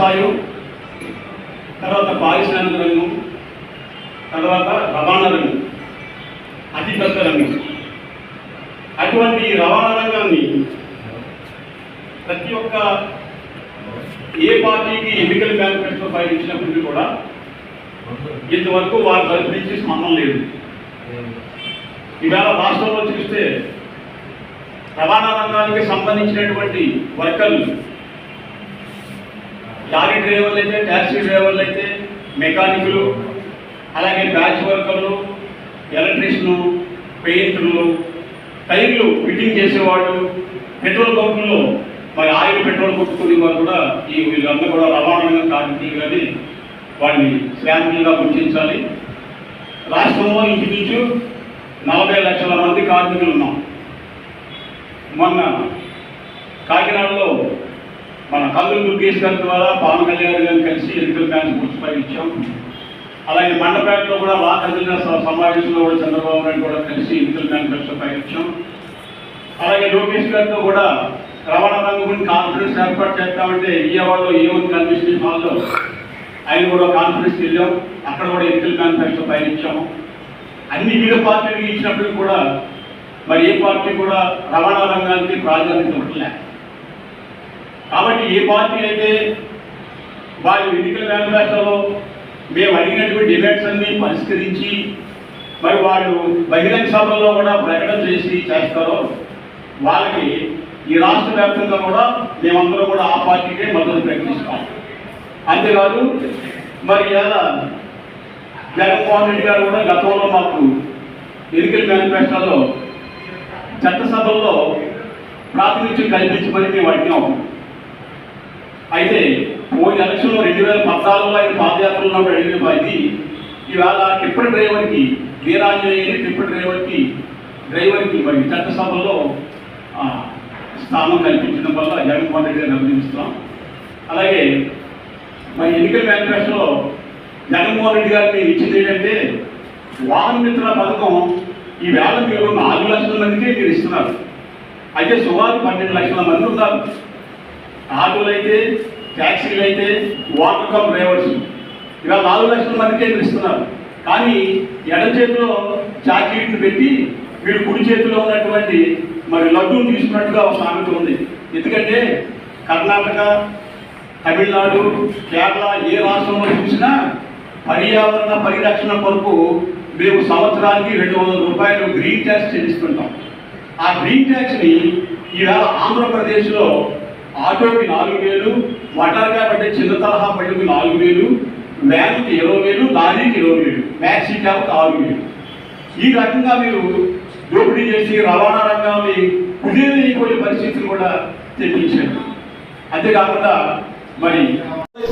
వ్యవసాయం తర్వాత పారిశ్రామిక రంగం తర్వాత రవాణా రంగం అతి పెద్ద రంగం. అటువంటి రవాణా రంగాన్ని ప్రతి ఒక్క ఏ పార్టీకి ఎన్నికల మేనిఫెస్టో ఫైల్ ఇచ్చినప్పటికీ కూడా ఇంతవరకు వారు తరపు స్మరణం లేదు. ఈవేళ రాష్ట్రంలో చూస్తే రవాణా రంగానికి సంబంధించినటువంటి వర్కర్లు లారీ డ్రైవర్లు అయితే ట్యాక్సీ డ్రైవర్లు అయితే మెకానికులు అలాగే బ్యాచ్ వర్కర్లు ఎలక్ట్రీషియన్లు పెయింటర్లు టైర్లు ఫిట్టింగ్ చేసేవాళ్ళు పెట్రోల్ పంపుల్లో మరి ఆయిల్ పెట్రోల్ కొట్టుకునే వారు కూడా ఈ వీళ్ళందరూ కూడా రవాణా రంగం కార్మికులుగానే వాళ్ళని శ్రామికులుగా గుర్తించాలి. రాష్ట్రంలో ఇంచుమించు నలభై లక్షల మంది కార్మికులు ఉన్నాం. మొన్న కాకినాడలో మన కల్లు దుర్గేష్ గారి ద్వారా పవన్ కళ్యాణ్ గారిని కలిసి ఎన్నికల బ్యాంక్ గుర్తుపై ఇచ్చాం అలాగే మండపేటలో కూడా లా కదిలిన సమావేశంలో కూడా చంద్రబాబు నాయుడు కూడా కలిసి ఎన్నికల బ్యాంక్ గుర్తుపై ఇచ్చాం అలాగే లోకేష్ గారితో కూడా రవాణా రంగం గురించి కాన్ఫరెన్స్ ఏర్పాటు చేస్తామంటే విజయవాడలో ఏముంది కన్వెన్షన్ హాల్లో ఆయన కూడా కాన్ఫరెన్స్కి వెళ్ళాం. అక్కడ కూడా ఎన్నికల మేనిఫెస్టో పయనించాము అన్ని వివిధ పార్టీలు ఇచ్చినప్పటికీ కూడా మరి ఏ పార్టీ కూడా రవాణా రంగానికి ప్రాధాన్యత ఉండలేదు కాబట్టి ఏ పార్టీ అయితే వారి ఎన్నికల మేనిఫెస్టోలో మేము అడిగినటువంటి డిమాండ్స్ అన్ని పరిష్కరించి మరి వాళ్ళు బహిరంగ సభల్లో కూడా ప్రకటన చేసి చేస్తారో వాళ్ళకి ఈ రాష్ట్ర వ్యాప్తంగా కూడా మేమందరం కూడా ఆ పార్టీకే మద్దతు ప్రకటిస్తాం. అంతేకాదు మరి ఇలా జగన్మోహన్ రెడ్డి గారు కూడా గతంలో మాకు ఎన్నికల మేనిఫెస్టోలో చట్టసభల్లో ప్రాతినిధ్యం కల్పించమని మేము అడిగాము అయితే పోయిన ఎలక్షన్లో రెండు వేల పద్నాలుగులో ఆయన పాదయాత్రలో ఉన్నప్పుడు అడిగిన ఇది ఇవాళ టిప్పర్ డ్రైవర్కి వీరాంజనేయుని టిప్పర్ డ్రైవర్కి డ్రైవర్కి మరి చట్టసభలో స్థానం కల్పించడం వల్ల జగన్మోహన్ రెడ్డి గారిని అభినందిస్తున్నాం. అలాగే మరి ఎన్నికల మేనిఫెస్టోలో జగన్మోహన్ రెడ్డి గారు మీరు ఇచ్చింది ఏంటంటే వాహన మిత్రుల పథకం ఈ వేళ మీరు నాలుగు లక్షల మందికే మీరు ఇస్తున్నారు. అయితే సుమారు పన్నెండు లక్షల మంది ఉన్నారు. ఆటోలు అయితే ట్యాక్సీలు అయితే వాటర్ కప్ డ్రైవర్స్. ఇలా నాలుగు లక్షల మందికే ఇస్తున్నారు కానీ ఎడ చేతిలో చాకీట్ని పెట్టి వీడు కుడి చేతిలో ఉన్నటువంటి మరి లడ్డూని తీసుకున్నట్టుగా ఒక సామెత ఉంది. ఎందుకంటే కర్ణాటక తమిళనాడు కేరళ ఏ రాష్ట్రంలో చూసినా పర్యావరణ పరిరక్షణ కొరకు మేము సంవత్సరానికి రెండు వందల రూపాయలు గ్రీన్ ట్యాక్స్ చెల్లిస్తుంటాం. ఆ గ్రీన్ ట్యాక్స్ని ఈవేళ ఆంధ్రప్రదేశ్లో ఆటోకి నాలుగు వేలు మటార్గా పడ్డే చిన్న తరహా బండికి నాలుగు వేలు వ్యాన్కి ఇరవై వేలు లారీకి ఇరవై వేలు మ్యాక్సీ క్యాబ్కి ఆరు వేలు. ఈ రకంగా మీరు దోపిడీ చేసి రవాణా రంగాన్ని కుదేరైపోయే పరిస్థితిని కూడా తెప్పించారు. అంతేకాకుండా మరి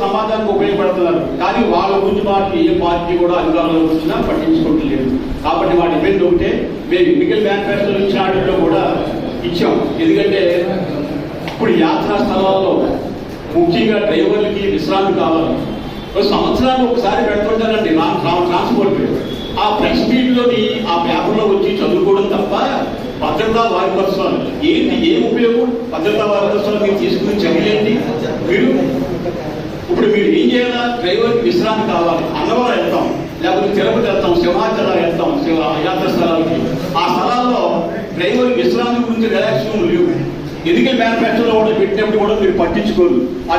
సమాజానికి ఉపయోగపడుతున్నారు. కానీ వాళ్ళ గురించి వాటికి ఏ పార్టీ కూడా అధికారంలో వచ్చినా పట్టించుకోవట్లేదు. కాబట్టి వాటి ఇబ్బంది ఒకటే మేము మిగిలిన మేనిఫెస్టోలు ఇచ్చిన వాటిలో కూడా ఇచ్చాం. ఎందుకంటే ఇప్పుడు యాత్రా స్థలాల్లో ముఖ్యంగా డ్రైవర్లకి విశ్రాంతి కావాలి. ఒక సంవత్సరాలు ఒకసారి పెడుతుంటారండి నా ట్రాన్స్పోర్ట్ ఆ ప్రెస్ మీట్లోని ఆ పేపర్లో వచ్చి చదువుకోవడం తప్ప భద్రతా వారిపరచాలి ఏంటి ఏం ఉపయోగం? భద్రతా వారిపరచాలి మీరు తీసుకుని చర్యలేంటి మీరు ఇప్పుడు మీరు ఏం చేయాలా? డ్రైవర్కి విశ్రాంతి కావాలి. అన్నవరం వెళ్తాం. లేకపోతే తిరుపతి వెళ్తాం సింహాచలం వెళ్తాం యాత్ర స్థలాలకి. ఆ స్థలాల్లో డ్రైవర్ విశ్రాంతి గురించి రిలాక్స్ లేవు. ఎందుకంటే మేనిఫెస్టోలో కూడా పెట్టినప్పుడు కూడా మీరు పట్టించుకోరు. ఆ